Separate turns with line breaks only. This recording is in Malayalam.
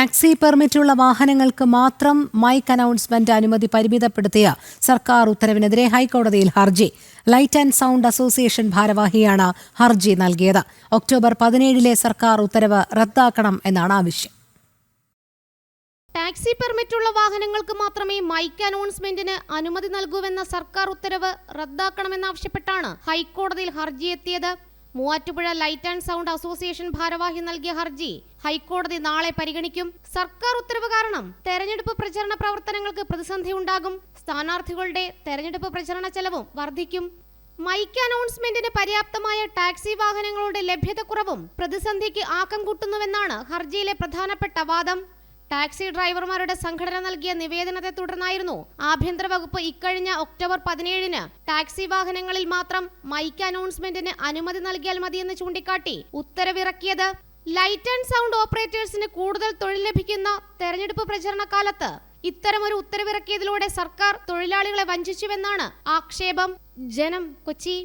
ടാക്സി പെർമിറ്റുള്ള വാഹനങ്ങൾക്ക് മാത്രം മൈക്ക് അനൗൺസ്മെന്റ് അനുമതി പരിമിതപ്പെടുത്തിയ സർക്കാർ ഉത്തരവിനെതിരെ ഹൈക്കോടതിയിൽ ഹർജി. ലൈറ്റ് ആൻഡ് സൗണ്ട് അസോസിയേഷൻ ഭാരവാഹിയാണ് ഹർജി നൽകിയത്. ഒക്ടോബർ പതിനേഴിലെ സർക്കാർ ഉത്തരവ് റദ്ദാക്കണം എന്നാണ് ആവശ്യം.
ടാക്സി പെർമിറ്റുള്ള വാഹനങ്ങൾക്ക് മാത്രമേ മൈക്ക് അനൗൺസ്മെന്റിന് അനുമതി നൽകൂവെന്ന സർക്കാർ ഉത്തരവ് റദ്ദാക്കണമെന്നാവശ്യപ്പെട്ടാണ് ഹൈക്കോടതിയിൽ ഹർജി എത്തിയത്. Muvattupuzha light and sound association ഭാരവാഹി നൽകിയ ഹർജി ഹൈക്കോടതി നാളെ പരിഗണിക്കും. സർക്കാർ ഉത്തരവ് കാരണം തെരഞ്ഞെടുപ്പ് പ്രചരണ പ്രവർത്തനങ്ങൾക്ക് പ്രതിസന്ധി ഉണ്ടാകും. സ്ഥാനാർത്ഥികളുടെ തെരഞ്ഞെടുപ്പ് പ്രചരണ ചെലവും വർദ്ധിക്കും. മൈക്ക് അനൗൺസ്മെന്റിന് പര്യാപ്തമായ ടാക്സി വാഹനങ്ങളുടെ ലഭ്യതക്കുറവും പ്രതിസന്ധിക്ക് ആക്കം കൂട്ടുന്നുവെന്നാണ് ഹർജിയിലെ പ്രധാനപ്പെട്ട വാദം. ടാക്സി ഡ്രൈവർമാരുടെ സംഘടന നൽകിയ നിവേദനത്തെ തുടർന്നായിരുന്നു ആഭ്യന്തര വകുപ്പ് ഇക്കഴിഞ്ഞ ഒക്ടോബർ പതിനേഴിന് ടാക്സി വാഹനങ്ങളിൽ മാത്രം മൈക്ക് അനൗൺസ്മെന്റിന് അനുമതി നൽകിയാൽ മതിയെന്ന് ചൂണ്ടിക്കാട്ടി ഉത്തരവിറക്കിയത്. ലൈറ്റ് ആൻഡ് സൗണ്ട് ഓപ്പറേറ്റേഴ്സിന് കൂടുതൽ തൊഴിൽ ലഭിക്കുന്ന തെരഞ്ഞെടുപ്പ് പ്രചരണ കാലത്ത് ഇത്തരമൊരു ഉത്തരവിറക്കിയതിലൂടെ സർക്കാർ തൊഴിലാളികളെ വഞ്ചിച്ചുവെന്നാണ് ആക്ഷേപം. ജനം കൊച്ചി.